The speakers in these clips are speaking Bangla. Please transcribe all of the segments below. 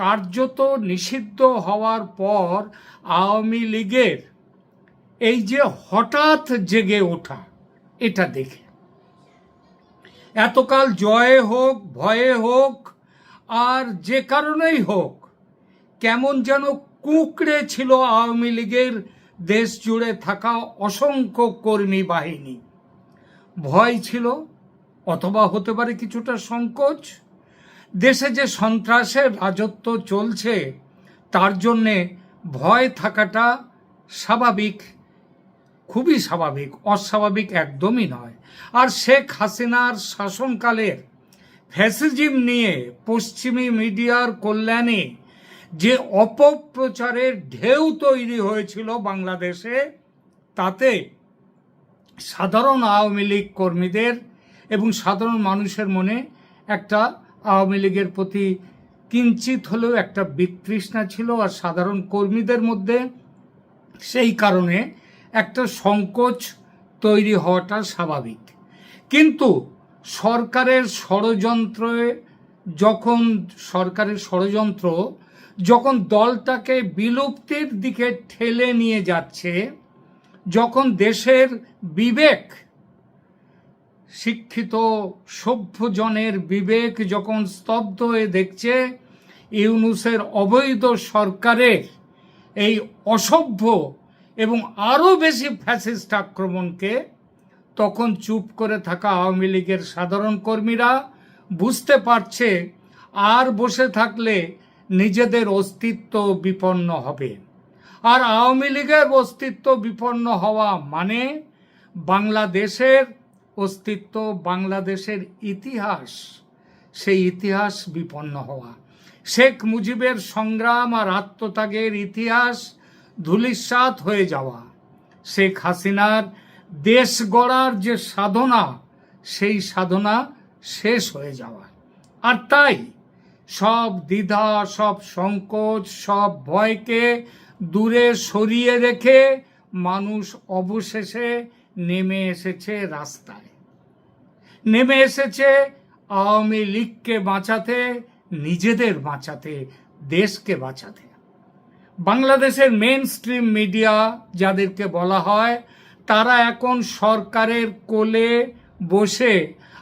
কার্যত নিষিদ্ধ হওয়ার পর আওয়ামী লীগের এই যে হঠাৎ জেগে ওঠা, এটা দেখে। এতকাল জয়ে হোক, ভয়ে হোক, আর যে কারণেই হোক, কেমন যেন কুঁকড়ে ছিল আওয়ামী লীগের দেশ জুড়ে থাকা অসংখ্য কর্মী বাহিনী। ভয় ছিল, অথবা হতে পারে কিছুটা সংকোচ দেশে যে সন্ত্রাসের রাজত্ব চলছে, তার জন্যে ভয় থাকাটা স্বাভাবিক, খুবই স্বাভাবিক, অস্বাভাবিক একদমই নয়। আর শেখ হাসিনার শাসনকালের ফ্যাসিজিম নিয়ে পশ্চিমী মিডিয়ার কল্যাণে যে অপপ্রচারের ঢেউ তৈরি হয়েছিল বাংলাদেশে, তাতে সাধারণ আওয়ামী লীগ কর্মীদের এবং সাধারণ মানুষের মনে একটা আওয়ামী লীগের প্রতি কিঞ্চিত হলেও একটা বিতৃষ্ণা ছিল আর সাধারণ কর্মীদের মধ্যে। সেই কারণে একটা সংকোচ তৈরি হওয়াটা স্বাভাবিক। কিন্তু সরকারের ষড়যন্ত্রে যখন, সরকারের ষড়যন্ত্র যখন দলটাকে বিলুপ্তির দিকে ঠেলে নিয়ে যাচ্ছে, যখন দেশের বিবেক শিক্ষিত সভ্যজনের বিবেক যখন স্তব্ধ হয়ে দেখছে, ইউনুসের অবৈধ সরকারের এই অসভ্য এবং আরও বেশি ফ্যাসিস্ট আক্রমণকে, তখন চুপ করে থাকা আওয়ামী লীগের সাধারণ কর্মীরা বুঝতে পারছে আর বসে থাকলে নিজেদের অস্তিত্ব বিপন্ন হবে। আর আওয়ামী লীগের অস্তিত্ব বিপন্ন হওয়া মানে বাংলাদেশের অস্তিত্ব বাংলাদেশের ইতিহাস, সেই ইতিহাস বিপন্ন হওয়া। শেখ মুজিবের সংগ্রাম আর আত্মত্যাগের ইতিহাস ধূলিসাৎ হয়ে যাওয়া। শেখ হাসিনার দেশ গড়ার যে সাধনা, সেই সাধনা শেষ হয়ে যাওয়া। আর তাই সব দ্বিধা, সব সংকোচ, সব ভয়কে দূরে সরিয়ে রেখে মানুষ অবশেষে নেমে এসেছে রাস্তায়। নেমে এসেছে আওয়ামী লীগকে বাঁচাতে, নিজেদের বাঁচাতে, দেশকে বাঁচাতে। বাংলাদেশের মেন স্ট্রিম মিডিয়া যাদেরকে বলা হয়, তারা এখন সরকারের কোলে বসে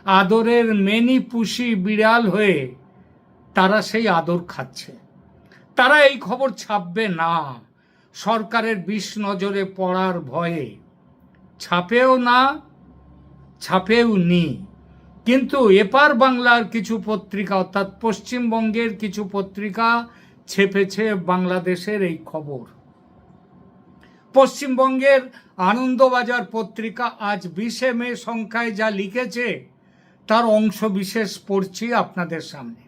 আদরের মেনি পুষি বিড়াল হয়ে তারা সেই আদর খাচ্ছে। তারা এই খবর ছাপবে না। সরকারের বিষ নজরে পড়ার ভয়ে ছাপেও না, ছাপেও নি। কিন্তু এপার বাংলার কিছু পত্রিকা, অর্থাৎ পশ্চিমবঙ্গের কিছু পত্রিকা ছেপেছে বাংলাদেশের এই খবর। পশ্চিমবঙ্গের আনন্দবাজার পত্রিকা আজ বিশে মে সংখ্যায় যা লিখেছে, তার অংশ বিশেষ পড়ছি আপনাদের সামনে।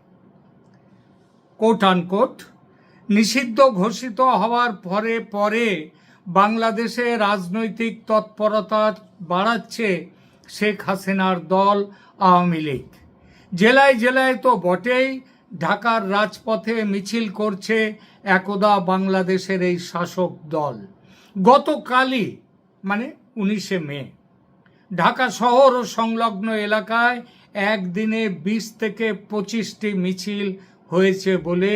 কোট আনকোট নিষিদ্ধ ঘোষিত হওয়ার পরে পরে বাংলাদেশে রাজনৈতিক তৎপরতা বাড়াচ্ছে শেখ হাসিনার দল আওয়ামী লীগ। জেলায় জেলায় তো বটেই ঢাকার রাজপথে মিছিল করছে একদা বাংলাদেশের এই শাসক দল। গতকালই মানে উনিশে মে, ঢাকা শহর ও সংলগ্ন এলাকায় একদিনে বিশ থেকে পঁচিশটি মিছিল হয়েছে বলে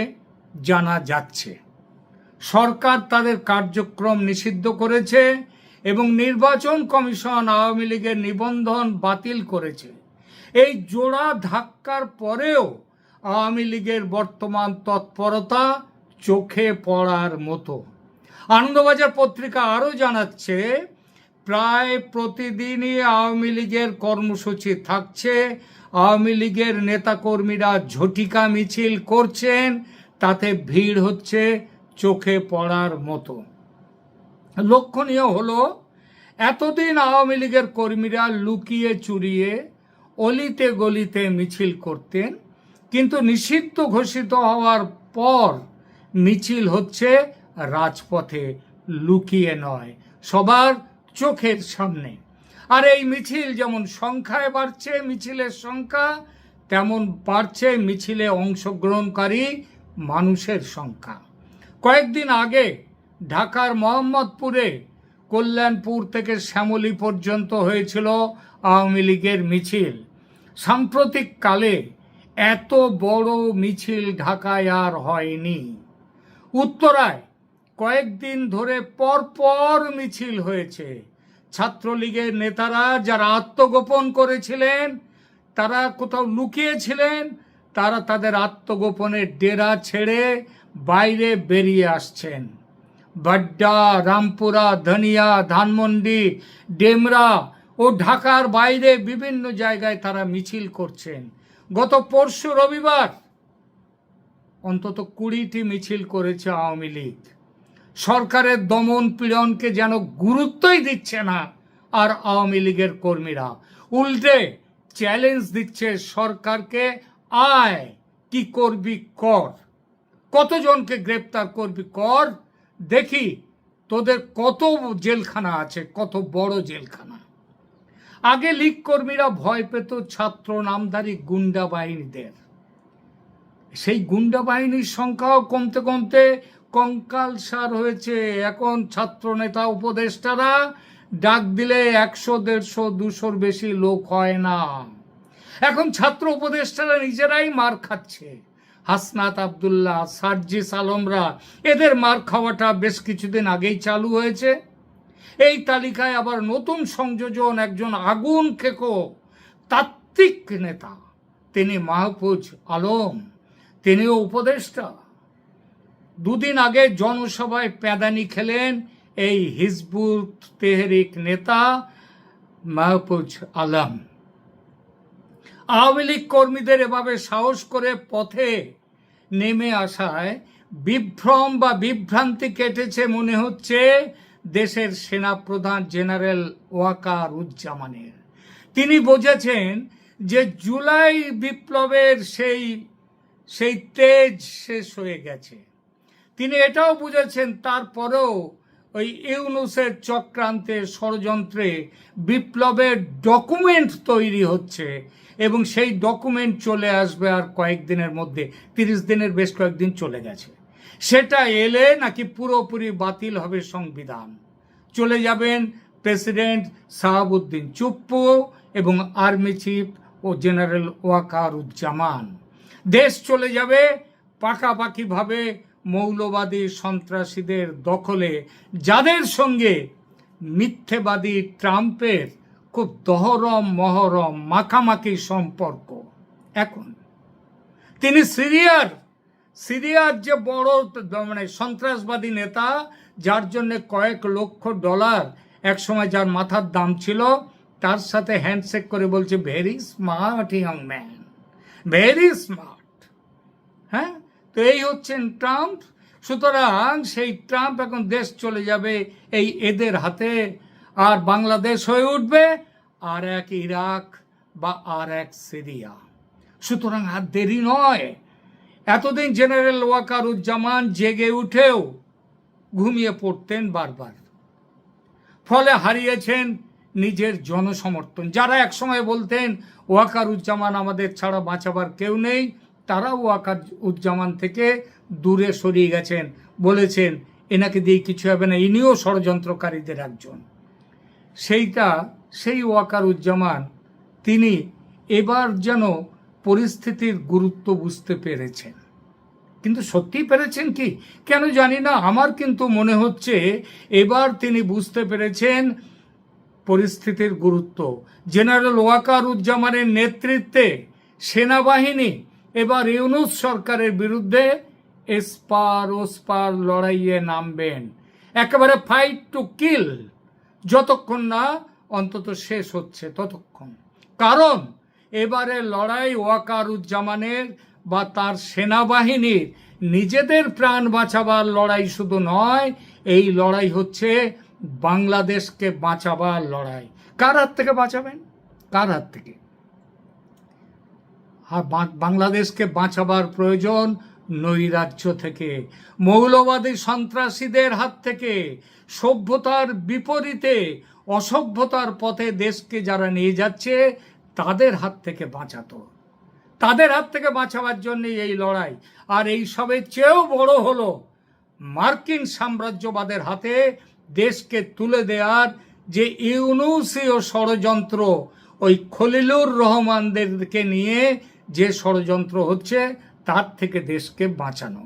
জানা যাচ্ছে। সরকার তাদের কার্যক্রম নিষিদ্ধ করেছে এবং নির্বাচন কমিশন আওয়ামী লীগের নিবন্ধন বাতিল করেছে। এই জোড়া ধাক্কার পরেও আওয়ামী লীগের বর্তমান তৎপরতা চোখে পড়ার মতো। আনন্দবাজার পত্রিকা আরও জানাচ্ছে, প্রায় প্রতিদিনই আওয়ামী লীগের কর্মসূচি থাকছে। আওয়ামী লীগের নেতাকর্মীরা ঝটিকা মিছিল করছেন, তাতে ভিড় হচ্ছে চোখে পড়ার মতো। লক্ষণীয় হলো, এতদিন আওয়ামী লীগের কর্মীরা লুকিয়ে চুরিয়ে অলিতে গলিতে মিছিল করতেন, কিন্তু নিষিদ্ধ ঘোষিত হওয়ার পর মিছিল হচ্ছে রাজপথে, লুকিয়ে নয়, সবার চোখের সামনে। আর এই মিছিল যেমন সংখ্যায় বাড়ছে, মিছিলের সংখ্যা, তেমন বাড়ছে মিছিলে অংশগ্রহণকারী মানুষের সংখ্যা। কয়েকদিন আগে ঢাকার মোহাম্মদপুরে কল্যাণপুর থেকে শ্যামলী পর্যন্ত হয়েছিল আওয়ামী লীগের মিছিল। সাম্প্রতিক কালে এত বড় মিছিল ঢাকায় আর হয়নি। উত্তরায় কয়েকদিন ধরে পরপর মিছিল হয়েছে। ছাত্রলীগের নেতারা যারা আত্মগোপন করেছিলেন, তারা কোথাও লুকিয়েছিলেন, তারা তাদের আত্মগোপনের ডেরা ছেড়ে বাইরে বেরিয়ে আসছেন। বাড্ডা, রামপুরা, ধনিয়া, ধানমন্ডি, ডেমরা ও ঢাকার বাইরে বিভিন্ন জায়গায় তারা মিছিল করছেন। গত পরশু রবিবার অন্তত কুড়িটি মিছিল করেছে আওয়ামী লীগ। সরকারের দমন পীড়নকে যেন গুরুত্বই দিচ্ছে না আর আওয়ামী লীগের কর্মীরা। উল্টে চ্যালেঞ্জ দিচ্ছে সরকারকে, আয়, কি করবি কর। কতজনকে গ্রেপ্তার করবি কর? দেখি তোদের কত জেলখানা আছে, কত বড় জেলখানা। আগে লীগ কর্মীরা ভয় পেত ছাত্র নামধারী গুন্ডা বাহিনীদের। সেই গুন্ডা বাহিনীর সংখ্যাও কমতে কমতে কঙ্কাল সার হয়েছে। এখন ছাত্র নেতা উপদেষ্টারা ডাক দিলে একশো, দেড়শো, দুশোর বেশি লোক হয় না। এখন ছাত্র উপদেষ্টারা নিজেরাই মার খাচ্ছে। হাসনাত আবদুল্লাহ, সার্জিস আলমরা, এদের মার খাওয়াটা বেশ কিছুদিন আগেই চালু হয়েছে। এই তালিকায় আবার নতুন সংযোজন একজন আগুন খেকো, তাত্ত্বিক নেতা। তিনি মাহফুজ আলম, তিনিও উপদেষ্টা। দুদিন আগে জনসভায় প্যাদানি খেলেন এই হিজবুল তেহরিক নেতা মাহফুজ আলম। আওয়ামী লীগ কর্মীদের এভাবে সাহস করে পথে নেমে আসায় বিভ্রম বা বিভ্রান্তি কেটেছে মনে হচ্ছে দেশের সেনাপ্রধান জেনারেল ওয়াকার উজ্জামানের তিনি বুঝেছেন যে জুলাই বিপ্লবের সেই সেই তেজ শেষ হয়ে গেছে। তিনি এটাও বুঝেছেন তারপরেও ওই ইউনুসের চক্রান্তে ষড়যন্ত্রে বিপ্লবের ডকুমেন্ট তৈরি হচ্ছে এবং সেই ডকুমেন্ট চলে আসবে আর কয়েকদিনের মধ্যে, তিরিশ দিনের বেশ কয়েকদিন চলে গেছে। সেটা এলে নাকি পুরোপুরি বাতিল হবে সংবিধান। চলে যাবেন প্রেসিডেন্ট সাহাবুদ্দিন চুপ্পু এবং আর্মি চিফ ও জেনারেল ওয়াকারুজ্জামান। দেশ চলে যাবে পাকাপাকিভাবে মৌলবাদী সন্ত্রাসীদের দখলে, যাদের সঙ্গে মিথ্যেবাদী ট্রাম্পের খুব দহরম, মহরম, মাখামাখি সম্পর্ক। এখন, তিনি সিরিয়ার সিরিয়ার যে বড় মানে সন্ত্রাসবাদী নেতা, যার জন্য কয়েক লক্ষ ডলার একসময় যার মাথার দাম ছিল, তার সাথে হ্যান্ডশেক করে বলছে very smart young man very smart হ্যাঁ? তো এই হচ্ছেন ট্রাম্প। সুতরাং সেই ট্রাম্প এখন দেশ চলে যাবে এই এদের হাতে। আর বাংলাদেশ হয়ে উঠবে আর এক ইরাক বা আর এক সিরিয়া। সুতরাং আর দেরি নয়। এতদিন জেনারেল ওয়াকারুজ্জামান জেগে উঠেও ঘুমিয়ে পড়তেন বারবার। ফলে হারিয়েছেন নিজের জনসমর্থন। যারা একসময় বলতেন, ওয়াকারুজ্জামান আমাদের ছাড়া বাঁচাবার কেউ নেই, তারাও ওয়াকার উজ্জামান থেকে দূরে সরিয়ে গেছেন। বলেছেন, এনাকে দিয়ে কিছু হবে না। ইনিও ষড়যন্ত্রকারীদের একজন। সেইটা সেই ওয়াকার উজ্জামান তিনি এবার যেন পরিস্থিতির গুরুত্ব বুঝতে পেরেছেন। কিন্তু সত্যি পেরেছেন কি? কেন জানি না। আমার কিন্তু মনে হচ্ছে এবার তিনি বুঝতে পেরেছেন পরিস্থিতির গুরুত্ব। জেনারেল ওয়াকার উজ্জামানের নেতৃত্বে সেনাবাহিনী এবার ইউনুস সরকারের বিরুদ্ধে এসপার ওসপার লড়াইয়ে নামবেন। একেবারে ফাইট টু কিল যতক্ষণ না অন্তত শেষ হচ্ছে ততক্ষণ। কারণ এবারে লড়াই ওয়াকারুজ্জামানের বা তার সেনাবাহিনীর নিজেদের প্রাণ বাঁচাবার লড়াই শুধু নয়, এই লড়াই হচ্ছে বাংলাদেশকে বাঁচাবার লড়াই। কার হাত থেকে বাঁচাবেন? কার হাত থেকে? আর বাংলাদেশকে বাঁচাবার প্রয়োজন নৈরাজ্য থেকে, মৌলবাদী সন্ত্রাসীদের হাত থেকে, সভ্যতার বিপরীতে, অসভ্যতার পথে দেশকে যারা নিয়ে যাচ্ছে, তাদের হাত থেকে বাঁচাতো। তাদের হাত থেকে বাঁচাবার জন্য এই লড়াই। আর এই সবের চেয়েও বড় হলো মার্কিন সাম্রাজ্যবাদের হাতে দেশকে তুলে দেওয়ার যে ইউনুসীয় ষড়যন্ত্র, ওই খলিলুর রহমানদেরকে নিয়ে যে ষড়যন্ত্র হচ্ছে তার থেকে দেশকে বাঁচানো।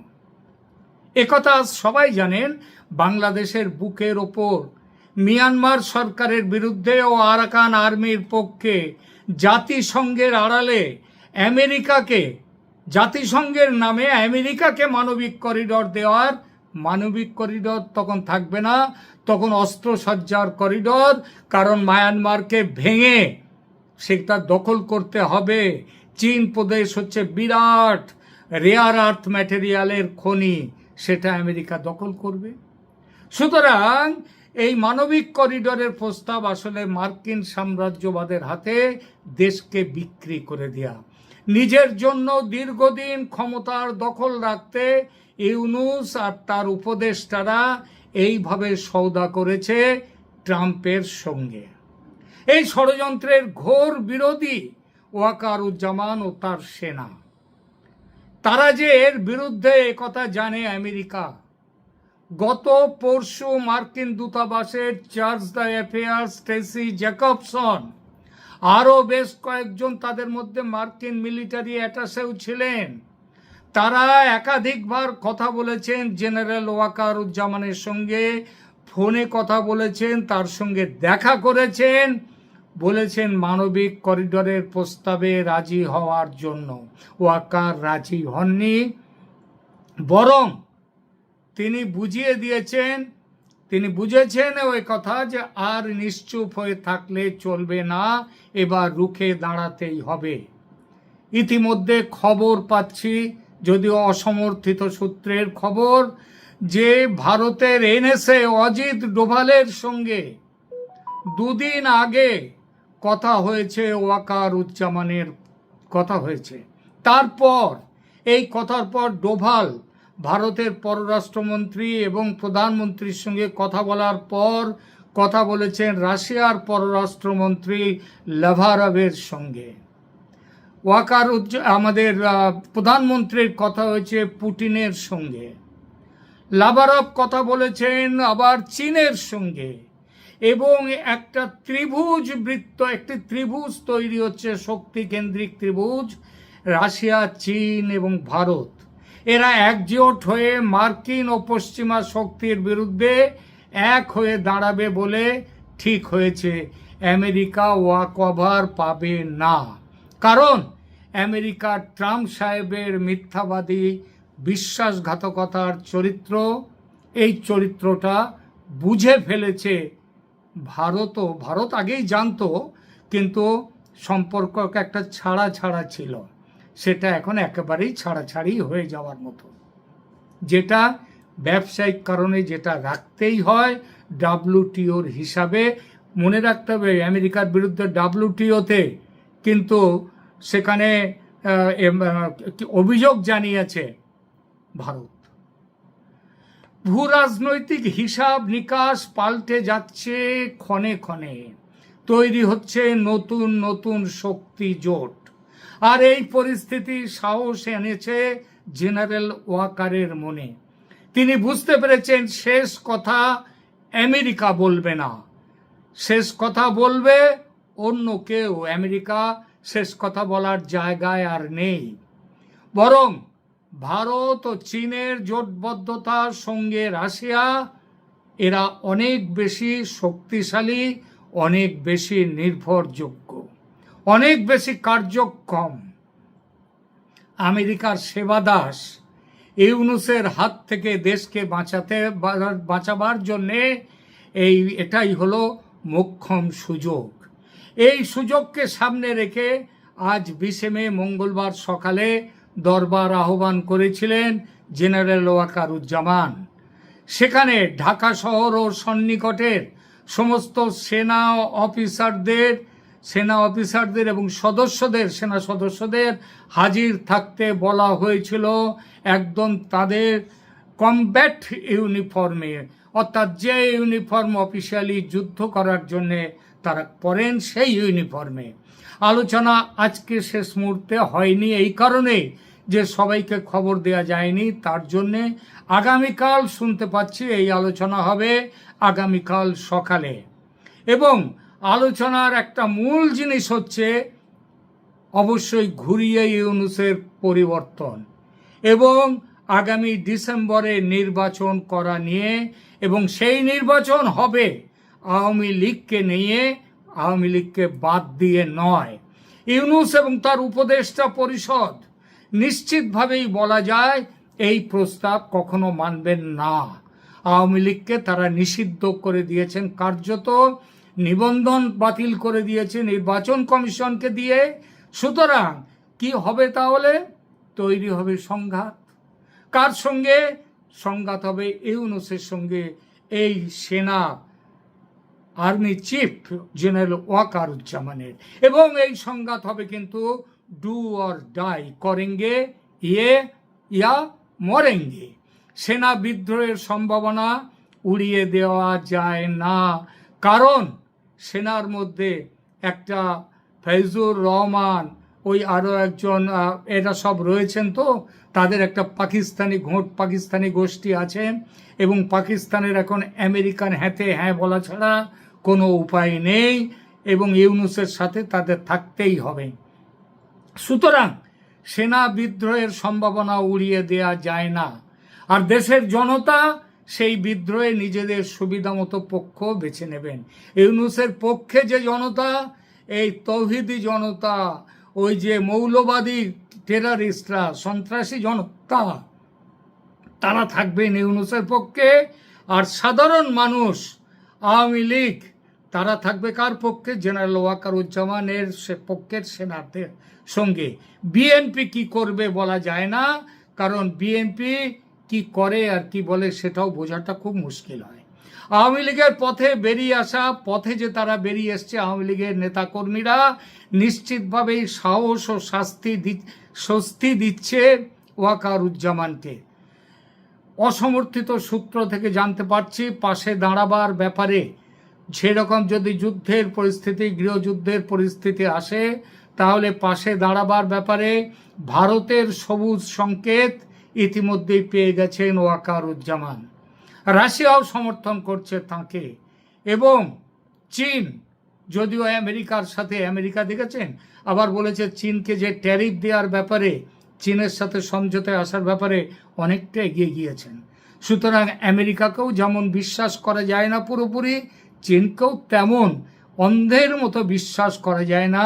একথা সবাই জানেন, বাংলাদেশের বুকের ওপর। মিয়ানমার সরকারের বিরুদ্ধে ও আরাকান আর্মির পক্ষে জাতিসংঘের আড়ালে আমেরিকাকে, জাতিসংঘের নামে আমেরিকাকে মানবিক করিডর দেওয়ার, মানবিক করিডর তখন থাকবে না, তখন অস্ত্রসজ্জার করিডর, কারণ মায়ানমারকে ভেঙে সেটা দখল করতে হবে। চীন প্রদেশ হচ্ছে বিরাট রেয়ার আর্থ ম্যাটেরিয়ালের খনি সেটা আমেরিকা দখল করবে। সুতরাং এই মানবিক করিডরের প্রস্তাব আসলে মার্কিন সাম্রাজ্যবাদের হাতে দেশকে বিক্রি করে দেয়া। নিজের জন্য দীর্ঘদিন ক্ষমতার দখল রাখতে ইউনুস আর তার উপদেষ্টারা এইভাবে সৌদা করেছে ট্রাম্পের সঙ্গে। এই ষড়যন্ত্রের ঘোর বিরোধী ওয়াকারুজ্জামান ও তার সেনা। তারা যে এর বিরুদ্ধে কথা জানে আমেরিকা। গত পরশু মার্কিন দূতাবাসের charge d' affaires Stacey Jacobson আরও বেশ কয়েকজন তাদের মধ্যে মার্কিন মিলিটারি অ্যাটাসেও ছিলেন। তারা একাধিকবার কথা বলেছেন জেনারেল ওয়াকারুজ্জামানের সঙ্গে, ফোনে কথা বলেছেন, তার সঙ্গে দেখা করেছেন। বলেছেন, মানবিক করিডোরের প্রস্তাবে রাজি হওয়ার জন্য। ওয়াকার রাজি হননি। বরং তিনি বুঝিয়ে দিয়েছেন, তিনি বুঝেছেন ওই কথা যে আর নিশ্চুপ হয়ে থাকলে চলবে না, এবার রুখে দাঁড়াতেই হবে। ইতিমধ্যে খবর পাচ্ছি, যদিও অসমর্থিত সূত্রের খবর যে ভারতের এনএসএ অজিত ডোভালের সঙ্গে দুদিন আগে কথা হয়েছে ওয়াকার উজ্জামানের কথা হয়েছে। তারপর, এই কথার পর ডোভাল, ভারতের পররাষ্ট্রমন্ত্রী এবং প্রধানমন্ত্রীর সঙ্গে কথা বলার পর কথা বলেছেন রাশিয়ার পররাষ্ট্রমন্ত্রী লাভারভের সঙ্গে। ওয়াকার আমাদের প্রধানমন্ত্রীর কথা হয়েছে পুটিনের সঙ্গে। লাভারভ কথা বলেছেন আবার চীনের সঙ্গে। এবং একটা ত্রিভুজ বৃত্ত, একটি ত্রিভুজ তৈরি হচ্ছে শক্তি কেন্দ্রিক ত্রিভুজ, রাশিয়া, চীন এবং ভারত। এরা একজোট হয়ে মার্কিন ও পশ্চিমা শক্তির বিরুদ্ধে এক হয়ে দাঁড়াবে বলে ঠিক হয়েছে। আমেরিকা ওয়াক ওভার পাবে না। কারণ আমেরিকা ট্রাম্প সাহেবের মিথ্যাবাদী, বিশ্বাসঘাতকতার চরিত্র, এই চরিত্রটা বুঝে ফেলেছে ভারতও, ভারত আগেই জানতো, কিন্তু সম্পর্ক একটা ছাড়া ছাড়া ছিল। সেটা এখন একেবারেই ছাড়াছাড়ি হয়ে যাওয়ার মতো। যেটা ব্যবসায়িক কারণে যেটা রাখতেই হয় ডাব্লুটিওর হিসাবে। মনে রাখতে হবে, আমেরিকার বিরুদ্ধে ডাব্লুটিওতে কিন্তু সেখানে অভিযোগ জানিয়েছে ভারত। ভূ রাজনৈতিক হিসাব নিকাশ পাল্টে যাচ্ছে ক্ষণে ক্ষণে। তৈরি হচ্ছে নতুন নতুন শক্তি জোট। আর এই পরিস্থিতি সাহস এনেছে জেনারেল ওয়াকারের মনে। তিনি বুঝতে পেরেছেন, শেষ কথা আমেরিকা বলবে না। শেষ কথা বলবে অন্য কেউ। আমেরিকা শেষ কথা বলার জায়গায় আর নেই। বরং ভারত ও চীনের জোটবদ্ধতার সঙ্গে রাশিয়া, এরা অনেক বেশি শক্তিশালী, অনেক বেশি নির্ভরযোগ্য, অনেক বেশি কার্যক্ষম। আমেরিকার সেবাদাস ইউনুসের হাত থেকে দেশকে বাঁচাতে বাঁচাবার জন্যে এই, এটাই হলো মোক্ষম সুযোগ। এই সুযোগকে সামনে রেখে আজ বিশে মে মঙ্গলবার সকালে দরবার আহ্বান করেছিলেন জেনারেল ওয়াকারুজ্জামান। সেখানে ঢাকা শহর ও সন্নিকটের সমস্ত সেনা অফিসারদের সেনা অফিসারদের এবং সদস্যদের, সেনা সদস্যদের হাজির থাকতে বলা হয়েছিল একদম তাদের কমব্যাট ইউনিফর্মে। অর্থাৎ যে ইউনিফর্ম অফিসিয়ালি যুদ্ধ করার জন্যে তারা পরেন সেই ইউনিফর্মে। আলোচনা আজকে শেষ মুহূর্তে হয়নি, এই কারণে যে সবাইকে খবর দেওয়া যায়নি, তার জন্যে আগামীকাল শুনতে পাচ্ছি এই আলোচনা হবে আগামীকাল সকালে। এবং আলোচনার একটা মূল জিনিস হচ্ছে অবশ্যই ঘুরিয়ে ইউনুসের পরিবর্তন এবং আগামী ডিসেম্বরে নির্বাচন করা নিয়ে এবং সেই নির্বাচন হবে আওয়ামী লীগকে নিয়ে, আওয়ামী লীগকে বাদ দিয়ে নয়। ইউনুস এবং তার উপদেষ্টা পরিষদ নিশ্চিতভাবেই বলা যায় এই প্রস্তাব কখনো মানবেন না। আওয়ামী লীগকে তারা নিষিদ্ধ করে দিয়েছেন, কার্যত নিবন্ধন বাতিল করে দিয়েছে নির্বাচন কমিশনকে দিয়ে। সুতরাং কি হবে তাহলে? তৈরি হবে সংঘাত। কার সঙ্গে? সংঘাত হবে ইউনুসের সঙ্গে। এই সেনা আর্মি চিফ জেনারেল ওয়াকারুজ্জামানের। এবং এই সংঘাত হবে কিন্তু ডু অর ডাই করেঙ্গে ইয়ে ইয়া, মরেঙ্গে। সেনা বিদ্রোহের সম্ভাবনা উড়িয়ে দেওয়া যায় না। কারণ সেনার মধ্যে একটা ফৈজুর রহমান, ওই আরও একজন এরা সব রয়েছেন তো, তাদের একটা পাকিস্তানি ঘোট, পাকিস্তানি গোষ্ঠী আছে এবং পাকিস্তানের এখন আমেরিকান হ্যাঁতে হ্যাঁ বলা ছাড়া কোনো উপায় নেই এবং ইউনুসের সাথে তাদের থাকতেই হবে। সুতরাং সেনা বিদ্রোহের সম্ভাবনা উড়িয়ে দেয়া যায় না। আর দেশের জনতা সেই বিদ্রোহে নিজেদের সুবিধা মতো পক্ষ বেছে নেবেন। ইউনুসের পক্ষে যে জনতা, এই তৌহিদি জনতা, ওই যে মৌলবাদী টেরারিস্টরা সন্ত্রাসী জনতা, তারা থাকবেন ইউনুসের পক্ষে। আর সাধারণ মানুষ, আওয়ামী লীগ তারা থাকবে কার পক্ষে? জেনারেল ওয়াকারুজ্জামানের সে পক্ষের সেনাদের সঙ্গে। বিএনপি কি করবে বলা যায় না, কারণ বিএনপি কি করে আর কি বলে সেটাও বোঝাটা খুব মুশকিল হয়। আওয়ামী লীগের পথে বেরিয়ে আসা, পথে যে তারা বেরিয়ে এসছে আওয়ামী লীগের নেতাকর্মীরা নিশ্চিতভাবেই সাহস ও শাস্তি স্বস্তি দিচ্ছে ওয়াকারুজ্জামানকে। অসমর্থিত সূত্র থেকে জানতে পারছি, পাশে দাঁড়াবার ব্যাপারে সেরকম যদি যুদ্ধের পরিস্থিতি, গৃহযুদ্ধের পরিস্থিতি আসে, তাহলে পাশে দাঁড়াবার ব্যাপারে ভারতের সবুজ সংকেত ইতিমধ্যেই পেয়ে গেছেন ওয়াকারুজ্জামান। রাশিয়াও সমর্থন করছে তাকে। এবং চীন, যদিও আমেরিকার সাথে আমেরিকা দেখেছেন, আবার বলেছে চীনকে যে ট্যারিফ দেওয়ার ব্যাপারে, চীনের সাথে সমঝোতায় আসার ব্যাপারে অনেকটা এগিয়ে গিয়েছেন। সুতরাং আমেরিকাকেও যেমন বিশ্বাস করা যায় না পুরোপুরি চীনকেও তেমন অন্ধের মতো বিশ্বাস করা যায় না।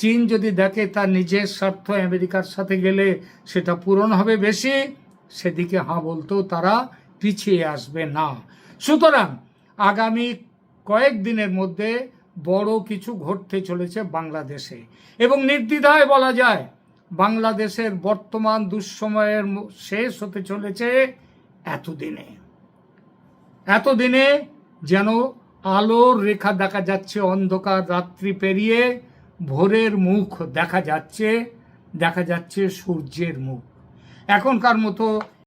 চীন যদি দেখে তার নিজের স্বার্থ আমেরিকার সাথে গেলে সেটা পূরণ হবে বেশি, সেদিকে, হাঁ বলতেও তারা পিছিয়ে আসবে না। সুতরাং আগামী কয়েকদিনের মধ্যে বড় কিছু ঘটতে চলেছে বাংলাদেশে এবং নির্দ্বিধায় বলা যায় বাংলাদেশের বর্তমান দুঃসময়ের শেষ হতে চলেছে এতদিনে। এতদিনে যেন আলোর রেখা দেখা যাচ্ছে, অন্ধকার রাত্রি পেরিয়ে ভোরের মুখ দেখা যাচ্ছে দেখা যাচ্ছে সূর্যের মুখ। এখনকার মতো